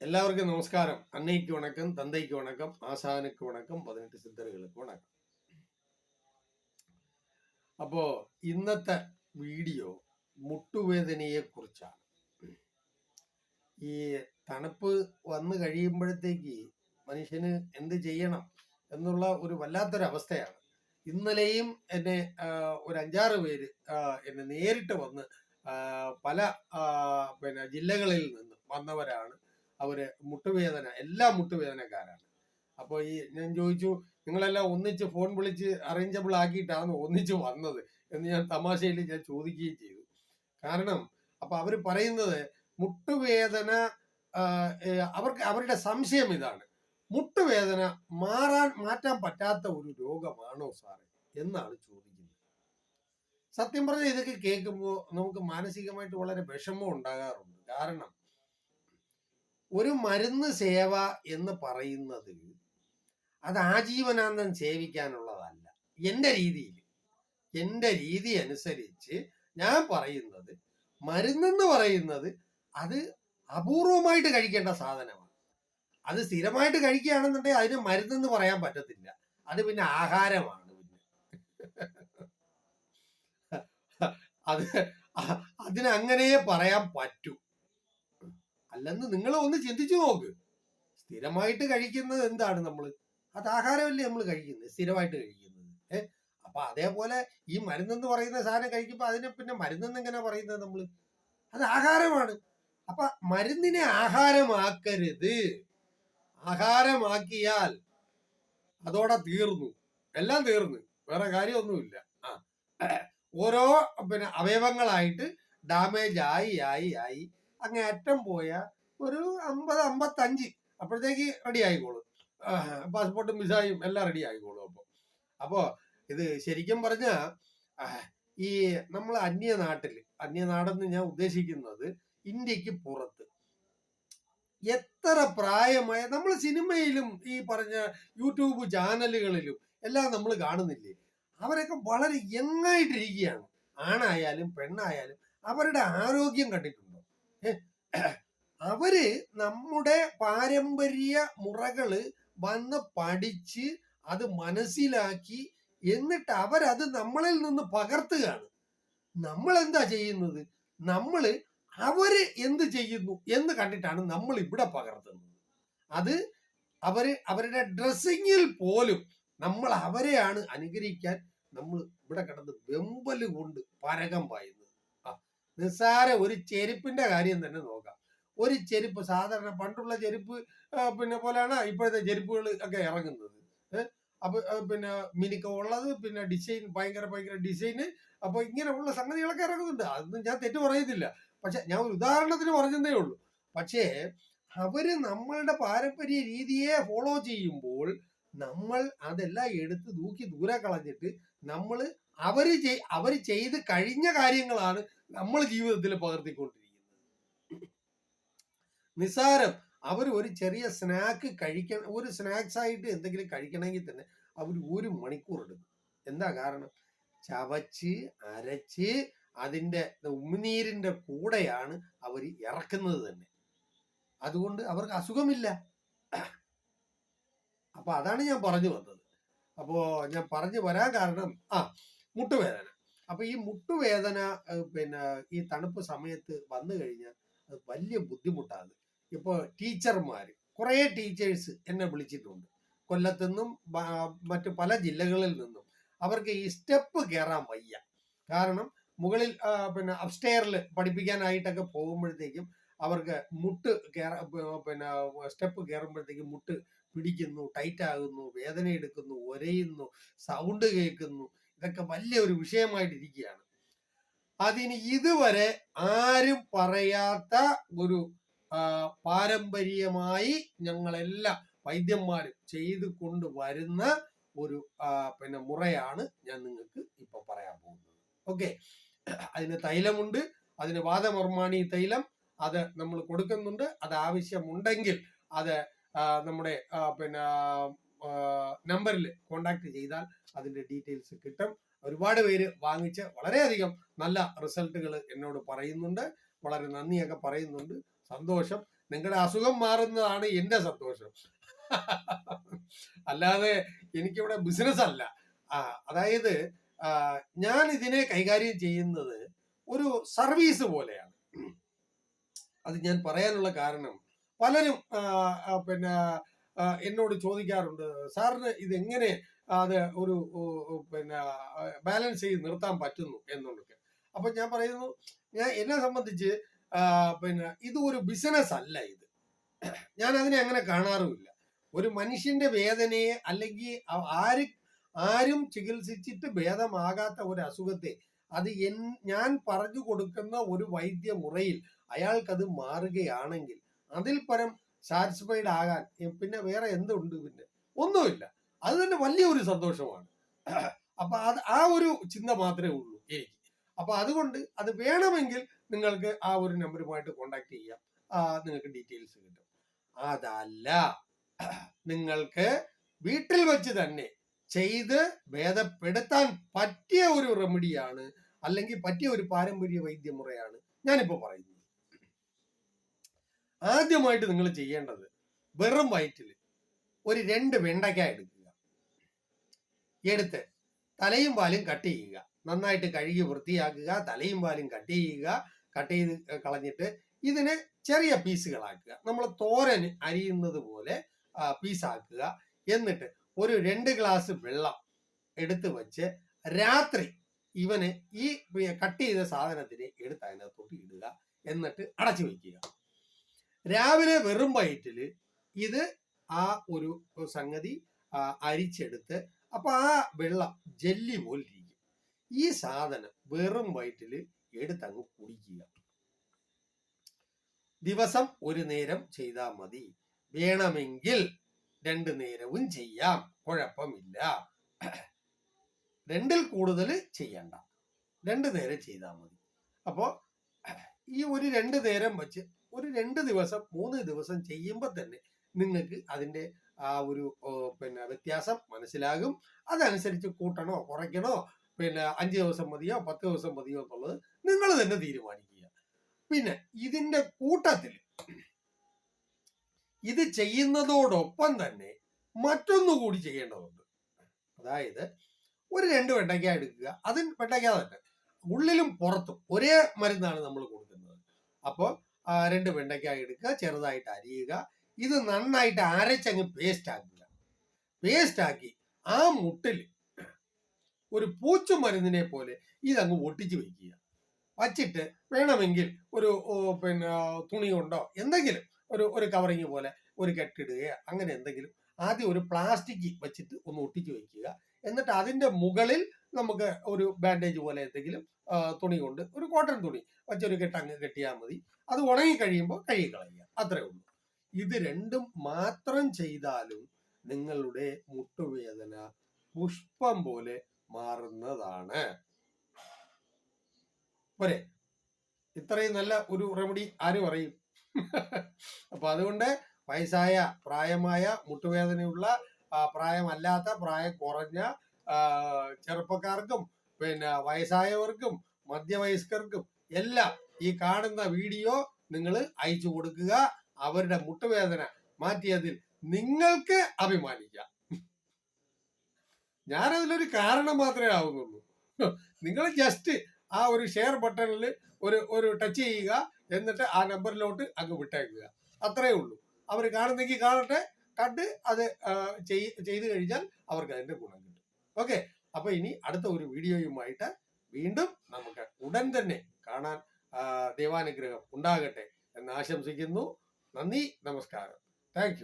எல்லாருக்கும் நமஸ்காரம் அன்னைக்கு வணக்கம் தந்தைக்கு வணக்கம் ஆசானுக்கு வணக்கம் പതിനെട്ട് സിദ്ധറുകൾക്ക് വണക്കം അപ്പോ ഇന്നത്തെ വീഡിയോ മുട്ടുവേദനയെ കുറിച്ചാണ് ഈ തണുപ്പ് വന്നു കഴിയുമ്പോഴത്തേക്ക് മനുഷ്യന് എന്ത് ചെയ്യണം എന്നുള്ള ഒരു വല്ലാത്തൊരു അവസ്ഥയാണ് ഇന്നലെയും എന്നെ ആ, ഒരു അഞ്ചാറ് പേര് ആ, എന്നെ നേരിട്ട് വന്ന് ആ, പല ആ, പിന്നെ ജില്ലകളിൽ നിന്ന് വന്നവരാണ് അവർ മുട്ടുവേദന എല്ലാ മുട്ടുവേദനക്കാരാണ്. അപ്പോൾ ഈ ഞാൻ ചോദിച്ചു നിങ്ങളെല്ലാം ഒന്നിച്ച് ഫോൺ വിളിച്ച് അറേഞ്ചബിൾ ആക്കിയിട്ടാണ് ഒന്നിച്ച് വന്നത് എന്ന് ഞാൻ തമാശയിൽ ഞാൻ ചോദിക്കുകയും ചെയ്തു. കാരണം അപ്പൊ അവർ പറയുന്നത് മുട്ടുവേദന അവർക്ക് അവരുടെ സംശയം ഇതാണ്. മുട്ടുവേദന മാറാൻ മാറ്റാൻ പറ്റാത്ത ഒരു രോഗമാണോ സാറേ എന്നാണ് ചോദിക്കുന്നത്. സത്യം പറഞ്ഞാൽ ഇതൊക്കെ കേൾക്കുമ്പോൾ നമുക്ക് മാനസികമായിട്ട് വളരെ വിഷമം ഉണ്ടാകാറുണ്ട്. കാരണം ഒരു മരുന്ന് സേവ എന്ന് പറയുന്നത് അത് ആജീവനാന്തം സേവിക്കാനുള്ളതല്ല. എന്റെ രീതിയിൽ എന്റെ രീതി അനുസരിച്ച് ഞാൻ പറയുന്നത് മരുന്നെന്ന് പറയുന്നത് അത് അപൂർവമായിട്ട് കഴിക്കേണ്ട സാധനമാണ്. അത് സ്ഥിരമായിട്ട് കഴിക്കുകയാണെന്നുണ്ടെങ്കിൽ അതിന് മരുന്നെന്ന് പറയാൻ പറ്റത്തില്ല. അത് പിന്നെ ആഹാരമാണ് പിന്നെ. അത് അതിനങ്ങനെ പറയാൻ പറ്റൂ. അല്ലെന്ന് നിങ്ങൾ ഒന്ന് ചിന്തിച്ചു നോക്ക്. സ്ഥിരമായിട്ട് കഴിക്കുന്നത് എന്താണ് നമ്മൾ അത് ആഹാരമല്ലേ നമ്മൾ കഴിക്കുന്നത്? സ്ഥിരമായിട്ട് കഴിക്കുന്നത്. ഏ? അപ്പൊ അതേപോലെ ഈ മരുന്നെന്ന് പറയുന്ന സാധനം കഴിക്കുമ്പോൾ അതിനെ പിന്നെ മരുന്നെന്ന് എങ്ങനെ പറയുന്നത് നമ്മൾ അത് ആഹാരമാണ്. അപ്പൊ മരുന്നിനെ ആഹാരമാക്കരുത്. ആഹാരമാക്കിയാൽ അതോടെ തീർന്നു. എല്ലാം തീർന്നു. വേറെ കാര്യമൊന്നുമില്ല. ആ. ഓരോ പിന്നെ അവയവങ്ങളായിട്ട് ഡാമേജ് ആയി ആയി ആയി അങ്ങേ അറ്റം പോയ ഒരു അമ്പത് അമ്പത്തഞ്ച്. അപ്പോഴത്തേക്ക് റെഡി ആയിക്കോളും. പാസ്പോർട്ടും വിസയും എല്ലാം റെഡി ആയിക്കോളും അപ്പോൾ അപ്പോൾ ഇത് ശരിക്കും പറഞ്ഞ ഈ നമ്മൾ അന്യനാട്ടിൽ അന്യനാടെന്ന് ഞാൻ ഉദ്ദേശിക്കുന്നത് ഇന്ത്യയ്ക്ക് പുറത്ത്. എത്ര പ്രായമായ നമ്മൾ സിനിമയിലും ഈ പറഞ്ഞ യൂട്യൂബ് ചാനലുകളിലും എല്ലാം നമ്മൾ കാണുന്നില്ലേ? അവരൊക്കെ വളരെ യങ്ങായിട്ടിരിക്കുകയാണ്. ആണായാലും പെണ്ണായാലും അവരുടെ ആരോഗ്യം കണ്ടിട്ടുണ്ടോ? അവർ നമ്മുടെ പാരമ്പര്യ മുറകൾ വന്ന് പഠിച്ച് അത് മനസ്സിലാക്കി എന്നിട്ട് അവരത് നമ്മളിൽ നിന്ന് പകർത്തുകയാണ്. നമ്മൾ എന്താ ചെയ്യുന്നത്? നമ്മൾ അവർ എന്ത് ചെയ്യുന്നു എന്ന് കണ്ടിട്ടാണ് നമ്മൾ ഇവിടെ പകർത്തുന്നത്. അത് അവർ അവരുടെ ഡ്രസ്സിങ്ങിൽ പോലും നമ്മൾ അവരെയാണ് അനുകരിക്കാൻ നമ്മൾ ഇവിടെ കിടന്ന് വെമ്പൽ കൊണ്ട് പരകം പായുന്നത്. നിസ്സാര ഒരു ചെരുപ്പിന്റെ കാര്യം തന്നെ നോക്കാം. ഒരു ചെരുപ്പ് സാധാരണ പണ്ടുള്ള ചെരുപ്പ് പിന്നെ പോലെയാണ് ഇപ്പോഴത്തെ ചെരുപ്പുകൾ ഒക്കെ ഇറങ്ങുന്നത്. അപ്പൊ പിന്നെ മിനിക്ക ഉള്ളത് പിന്നെ ഡിസൈൻ ഭയങ്കര ഭയങ്കര ഡിസൈന് അപ്പൊ ഇങ്ങനെയുള്ള സംഗതികളൊക്കെ ഇറങ്ങുന്നുണ്ട്. അതൊന്നും ഞാൻ തെറ്റ് പറയുന്നില്ല പക്ഷെ ഞാൻ ഒരു ഉദാഹരണത്തിന് പറഞ്ഞതേ ഉള്ളൂ. പക്ഷേ അവർ നമ്മളുടെ പാരമ്പര്യ രീതിയെ ഫോളോ ചെയ്യുമ്പോൾ നമ്മൾ അതെല്ലാം എടുത്ത് തൂക്കി ദൂരെ കളഞ്ഞിട്ട് നമ്മൾ അവർ അവർ ചെയ്ത് കഴിഞ്ഞ കാര്യങ്ങളാണ് നമ്മൾ ജീവിതത്തിൽ പകർത്തിക്കൊണ്ടിരിക്കുന്നത്. നിസാരം അവർ ഒരു ചെറിയ സ്നാക്ക് കഴിക്കണം ഒരു സ്നാക്സ് ആയിട്ട് എന്തെങ്കിലും കഴിക്കണമെങ്കിൽ തന്നെ അവർ ഒരു മണിക്കൂർ എടുക്കും. എന്താ കാരണം? ചവച്ച് അരച്ച് അതിന്റെ ഉമിനീരിന്റെ കൂടെയാണ് അവർ ഇറക്കുന്നത് തന്നെ. അതുകൊണ്ട് അവർക്ക് അസുഖമില്ല. അപ്പൊ അതാണ് ഞാൻ പറഞ്ഞു വന്നത്. അപ്പോ ഞാൻ പറഞ്ഞു വരാൻ കാരണം ആ മുട്ടുവേദന. അപ്പൊ ഈ മുട്ടുവേദന പിന്നെ ഈ തണുപ്പ് സമയത്ത് വന്നു കഴിഞ്ഞാൽ അത് വലിയ ബുദ്ധിമുട്ടാണ്. ഇപ്പൊ ടീച്ചർമാർ കുറേ ടീച്ചേഴ്സ് എന്നെ വിളിച്ചിട്ടുണ്ട്. കൊല്ലത്തുനിന്നും നിന്നും മറ്റു പല ജില്ലകളിൽ നിന്നും അവർക്ക് ഈ സ്റ്റെപ്പ് കയറാൻ വയ്യ. കാരണം മുകളിൽ പിന്നെ അപ്സ്റ്റെയറിൽ പഠിപ്പിക്കാനായിട്ടൊക്കെ പോകുമ്പോഴത്തേക്കും അവർക്ക് മുട്ട് പിന്നെ സ്റ്റെപ്പ് കയറുമ്പോഴത്തേക്കും മുട്ട് പിടിക്കുന്നു ടൈറ്റ് ആകുന്നു വേദന എടുക്കുന്നു ഒരയുന്നു സൗണ്ട് കേൾക്കുന്നു ഇതൊക്കെ വലിയ ഒരു വിഷയമായിട്ടിരിക്കുകയാണ്. അതിന് ഇതുവരെ ആരും പറയാത്ത ഒരു പാരമ്പര്യമായി ഞങ്ങളെല്ലാം വൈദ്യന്മാരും ചെയ്തു കൊണ്ടുവരുന്ന ഒരു പിന്നെ മുറയാണ് ഞാൻ നിങ്ങൾക്ക് ഇപ്പൊ പറയാൻ പോകുന്നത്. ഓക്കെ. അതിന് തൈലമുണ്ട് അതിന് വാദമർമാണി തൈലം അത് നമ്മൾ കൊടുക്കുന്നുണ്ട്. അത് ആവശ്യമുണ്ടെങ്കിൽ അത് നമ്മുടെ പിന്നെ നമ്പറിൽ കോണ്ടാക്ട് ചെയ്താൽ അതിന്റെ ഡീറ്റെയിൽസ് കിട്ടും. ഒരുപാട് പേര് വാങ്ങിച്ച് വളരെയധികം നല്ല റിസൾട്ടുകൾ എന്നോട് പറയുന്നുണ്ട്. വളരെ നന്ദിയൊക്കെ പറയുന്നുണ്ട്. സന്തോഷം. നിങ്ങളുടെ അസുഖം മാറുന്നതാണ് എന്റെ സന്തോഷം. അല്ലാതെ എനിക്കിവിടെ ബിസിനസ് അല്ല. ആ അതായത് ഞാൻ ഇതിനെ കൈകാര്യം ചെയ്യുന്നത് ഒരു സർവീസ് പോലെയാണ്. അത് ഞാൻ പറയാനുള്ള കാരണം പലരും പിന്നെ എന്നോട് ചോദിക്കാറുണ്ട് സാറിന് ഇത് എങ്ങനെ അത് ഒരു പിന്നെ ബാലൻസ് ചെയ്ത് നിർത്താൻ പറ്റുന്നു? എന്നുള്ളത് അപ്പൊ ഞാൻ പറയുന്നു ഞാൻ എന്നെ സംബന്ധിച്ച് പിന്നെ ഇത് ഒരു ബിസിനസ് അല്ല ഇത്. ഞാൻ അതിനെ അങ്ങനെ കാണാറുമില്ല. ഒരു മനുഷ്യന്റെ വേദനയെ അല്ലെങ്കിൽ ആര് ആരും ചികിത്സിച്ചിട്ട് ഭേദമാകാത്ത ഒരു അസുഖത്തെ അത് എൻ ഞാൻ പറഞ്ഞു കൊടുക്കുന്ന ഒരു വൈദ്യ വൈദ്യമുറയിൽ അയാൾക്കത് മാറുകയാണെങ്കിൽ അതിൽ പരം സാറ്റിസ്ഫൈഡ് ആകാൻ പിന്നെ വേറെ എന്തുണ്ട് പിന്നെ? ഒന്നുമില്ല. അത് തന്നെ വലിയൊരു സന്തോഷമാണ്. അപ്പൊ അത് ആ ഒരു ചിന്ത മാത്രമേ ഉള്ളൂ എനിക്ക്. അപ്പൊ അതുകൊണ്ട് അത് വേണമെങ്കിൽ നിങ്ങൾക്ക് ആ ഒരു നമ്പറുമായിട്ട് കോണ്ടാക്ട് ചെയ്യാം. നിങ്ങൾക്ക് ഡീറ്റെയിൽസ് കിട്ടും. അതല്ല നിങ്ങൾക്ക് വീട്ടിൽ വെച്ച് തന്നെ ചെയ്ത് ഭേദപ്പെടുത്താൻ പറ്റിയ ഒരു റെമഡിയാണ് അല്ലെങ്കിൽ പറ്റിയ ഒരു പാരമ്പര്യ വൈദ്യമുറയാണ് ഞാനിപ്പോ പറയുന്നത്. ആദ്യമായിട്ട് നിങ്ങൾ ചെയ്യേണ്ടത് വെറും വയറ്റിൽ ഒരു രണ്ട് വെണ്ടയ്ക്ക എടുക്കുക. എടുത്ത് തലയും പാലും കട്ട് ചെയ്യുക. നന്നായിട്ട് കഴുകി വൃത്തിയാക്കുക. തലയും പാലും കട്ട് ചെയ്യുക. കട്ട് ചെയ്ത് കളഞ്ഞിട്ട് ഇതിനെ ചെറിയ പീസുകളാക്കുക. നമ്മൾ തോരൻ അരിയുന്നത് പോലെ പീസാക്കുക. എന്നിട്ട് ഒരു രണ്ട് ഗ്ലാസ് വെള്ളം എടുത്ത് വെച്ച് രാത്രി ഇവന് ഈ കട്ട് ചെയ്ത സാധനത്തിന് എടുത്ത് അതിനകത്തോട്ട് ഇടുക. എന്നിട്ട് അടച്ചു വെക്കുക. രാവിലെ വെറും വയറ്റിൽ ഇത് ആ ഒരു സംഗതി അരിച്ചെടുത്ത് അപ്പൊ ആ വെള്ളം ജെല്ലി പോലെ ഇരിക്കും ഈ സാധനം വെറും വയറ്റിൽ എടുത്തങ്ങ് കുടിക്കുക. ദിവസം ഒരു നേരം ചെയ്താൽ മതി. വേണമെങ്കിൽ രണ്ടു നേരവും ചെയ്യാം. കുഴപ്പമില്ല. രണ്ടിൽ കൂടുതൽ ചെയ്യണ്ട. രണ്ട് നേരം ചെയ്താൽ മതി. അപ്പോൾ ഈ ഒരു രണ്ട് നേരം വെച്ച് ഒരു രണ്ട് ദിവസം മൂന്ന് ദിവസം ചെയ്യുമ്പോൾ തന്നെ നിങ്ങൾക്ക് അതിന്റെ ആ ഒരു പിന്നെ വ്യത്യാസം മനസ്സിലാകും. അതനുസരിച്ച് കൂട്ടണോ കുറയ്ക്കണോ പിന്നെ അഞ്ച് ദിവസം മതിയോ പത്ത് ദിവസം മതിയോ എന്നുള്ളത് നിങ്ങൾ തന്നെ തീരുമാനിക്കുക. പിന്നെ ഇതിന്റെ കൂട്ടത്തിൽ ഇത് ചെയ്യുന്നതോടൊപ്പം തന്നെ മറ്റൊന്നു കൂടി ചെയ്യേണ്ടതുണ്ട്. അതായത് ഒരു രണ്ട് വെണ്ടയ്ക്ക എടുക്കുക. അതിന് വെണ്ടയ്ക്ക തന്നെ ഉള്ളിലും പുറത്തും ഒരേ മരുന്നാണ് നമ്മൾ കൊടുക്കുന്നത്. അപ്പോൾ രണ്ട് വെണ്ടയ്ക്ക എടുക്കുക ചെറുതായിട്ട് അരിയുക. ഇത് നന്നായിട്ട് അരച്ചങ്ങ് പേസ്റ്റ് ആക്കുക. പേസ്റ്റ് ആക്കി ആ മുട്ടിൽ ഒരു പൂച്ചു മരുന്നിനെ പോലെ ഇതങ്ങ് ഒട്ടിച്ച് വെക്കുക. വച്ചിട്ട് വേണമെങ്കിൽ ഒരു പിന്നെ തുണി കൊണ്ടോ എന്തെങ്കിലും ഒരു ഒരു കവറിങ് പോലെ ഒരു കെട്ടിടുകയോ അങ്ങനെ എന്തെങ്കിലും ആദ്യം ഒരു പ്ലാസ്റ്റിക് വെച്ചിട്ട് ഒന്ന് ഒട്ടിച്ച് വെക്കുക. എന്നിട്ട് അതിന്റെ മുകളിൽ നമുക്ക് ഒരു ബാൻഡേജ് പോലെ എന്തെങ്കിലും തുണി കൊണ്ട് ഒരു കോട്ടൺ തുണി. വെച്ചൊരു കെട്ടങ്ങ് കെട്ടിയാൽ മതി. അത് ഉണങ്ങി കഴിയുമ്പോൾ കഴുകി കളയുക. അത്രേ ഉള്ളൂ. ഇത് രണ്ടും മാത്രം ചെയ്താലും നിങ്ങളുടെ മുട്ടുവേദന പുഷ്പം പോലെ മാറുന്നതാണ്. പോരെ? ഇത്രയും നല്ല ഒരു റെമഡി ആരും അറിയും. അപ്പൊ അതുകൊണ്ട് വയസ്സായ പ്രായമായ മുട്ടുവേദനയുള്ള പ്രായമല്ലാത്ത പ്രായം കുറഞ്ഞ ചെറുപ്പക്കാർക്കും പിന്നെ വയസ്സായവർക്കും മധ്യവയസ്കർക്കും എല്ലാം ഈ കാണുന്ന വീഡിയോ നിങ്ങൾ അയച്ചു കൊടുക്കുക. അവരുടെ മുട്ടുവേദന മാറ്റിയതിൽ നിങ്ങൾക്ക് അഭിമാനിക്കാം. ഞാനതിലൊരു കാരണം മാത്രമേ ആവുന്നുള്ളൂ. നിങ്ങൾ ജസ്റ്റ് ആ ഒരു ഷെയർ ബട്ടണിൽ ഒരു ഒരു ടച്ച് ചെയ്യുക. എന്നിട്ട് ആ നമ്പറിലോട്ട് അങ്ങ് വിട്ടേക്കുക. അത്രയേ ഉള്ളൂ. അവർ കാണുന്നെങ്കിൽ കാണട്ടെ. കണ്ട് അത് ചെയ്ത് കഴിഞ്ഞാൽ അവർക്ക് അതിന്റെ ഗുണം ഓക്കെ. അപ്പൊ ഇനി അടുത്ത ഒരു വീഡിയോയുമായിട്ട് വീണ്ടും നമുക്ക് ഉടൻ തന്നെ കാണാൻ ദൈവാനുഗ്രഹം ഉണ്ടാകട്ടെ എന്ന് ആശംസിക്കുന്നു. നന്ദി നമസ്കാരം. താങ്ക്